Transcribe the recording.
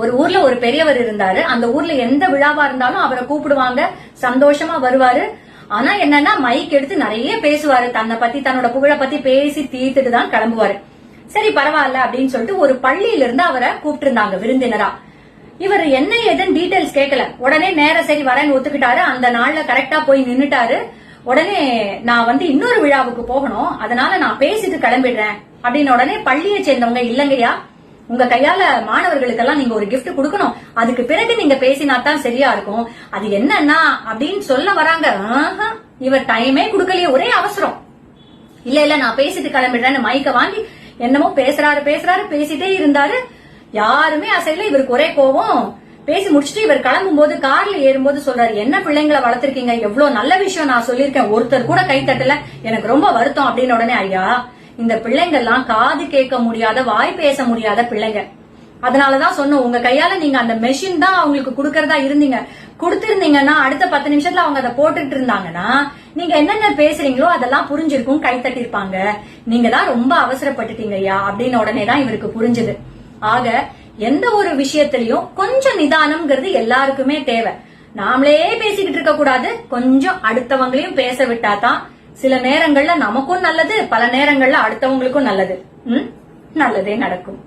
ஒரு ஊர்ல ஒரு பெரியவர் இருந்தாரு. அந்த ஊர்ல எந்த விழாவா இருந்தாலும் அவரை கூப்பிடுவாங்க. சந்தோஷமா வருவாரு. ஆனா என்னன்னா மைக் எடுத்து நிறைய பேசுவாரு. தன்னை பத்தி தன்னோட புகழ பத்தி பேசி தீர்த்துட்டு தான் கிளம்புவாரு. சரி பரவாயில்ல அப்படின்னு சொல்லிட்டு ஒரு பள்ளியில இருந்து அவரை கூப்பிட்டு இருந்தாங்க விருந்தினரா. இவர் என்ன ஏதுன்னு டீடைல்ஸ் கேட்கல உடனே நேர சரி வரேன்னு ஒத்துக்கிட்டாரு. அந்த நாள்ல கரெக்டா போய் நின்னுட்டாரு. உடனே நான் வந்து இன்னொரு விழாவுக்கு போகணும். அதனால நான் பேசிட்டு கிளம்பிடுறேன். அப்படின்னு உடனே பள்ளியை சேர்ந்தவங்க இல்லங்கையா உங்க கையால மாணவர்களுக்கெல்லாம் நீங்க ஒரு கிஃப்ட் கொடுக்கணும். அதுக்கு பிறகு நீங்க பேசினா தான் சரியா இருக்கும். அது என்னன்னா அப்படின்னு சொல்ல வராங்க இவர் டைமே கொடுக்கலையே ஒரே அவசரம். இல்ல இல்ல நான் பேசிட்டு கிளம்பிடுறேன்னு மைக்க வாங்கி என்னமோ பேசுறாரு பேசுறாரு பேசிட்டே இருந்தாரு. யாருமே அசையில இவருக்கு ஒரே கோவம் பேசி முடிச்சுட்டு இவர் கிளம்பும் போது கார்ல ஏறும்போது சொல்றாரு என்ன பிள்ளைங்களை வளர்த்திருக்கீங்க? எவ்வளவு நல்ல விஷயம் நான் சொல்லியிருக்கேன். ஒருத்தர் கூட கை தட்டல. எனக்கு ரொம்ப வருத்தம் அப்படின்னு உடனே ஐயா இந்த பிள்ளைங்கள்லாம் காது கேட்க முடியாத வாய் பேச முடியாத பிள்ளைங்க. அதனாலதான் சொன்னோம் உங்க கையால நீங்க அந்த மெஷின் தான் அவங்களுக்கு கொடுக்கறதா இருந்தீங்க. குடுத்திருந்தீங்கன்னா அடுத்த பத்து நிமிஷத்துல அவங்க அதை போட்டுட்டு இருந்தாங்கன்னா நீங்க என்னென்ன பேசுறீங்களோ அதெல்லாம் புரிஞ்சிருக்கும் கை தட்டிருப்பாங்க நீங்க தான் ரொம்ப அவசரப்பட்டுட்டீங்க ஐயா அப்படின்னு உடனே தான் இவருக்கு புரிஞ்சது. ஆக எந்த ஒரு விஷயத்திலயும் கொஞ்சம் நிதானம்ங்கிறது எல்லாருக்குமே தேவை. நாமளே பேசிக்கிட்டு இருக்க கூடாது கொஞ்சம் அடுத்தவங்களையும் பேச விட்டாதான் சில நேரங்கள்ல நமக்கும் நல்லது பல நேரங்கள்ல அடுத்தவங்களுக்கும் நல்லது. ம்? நல்லதே நடக்கும்.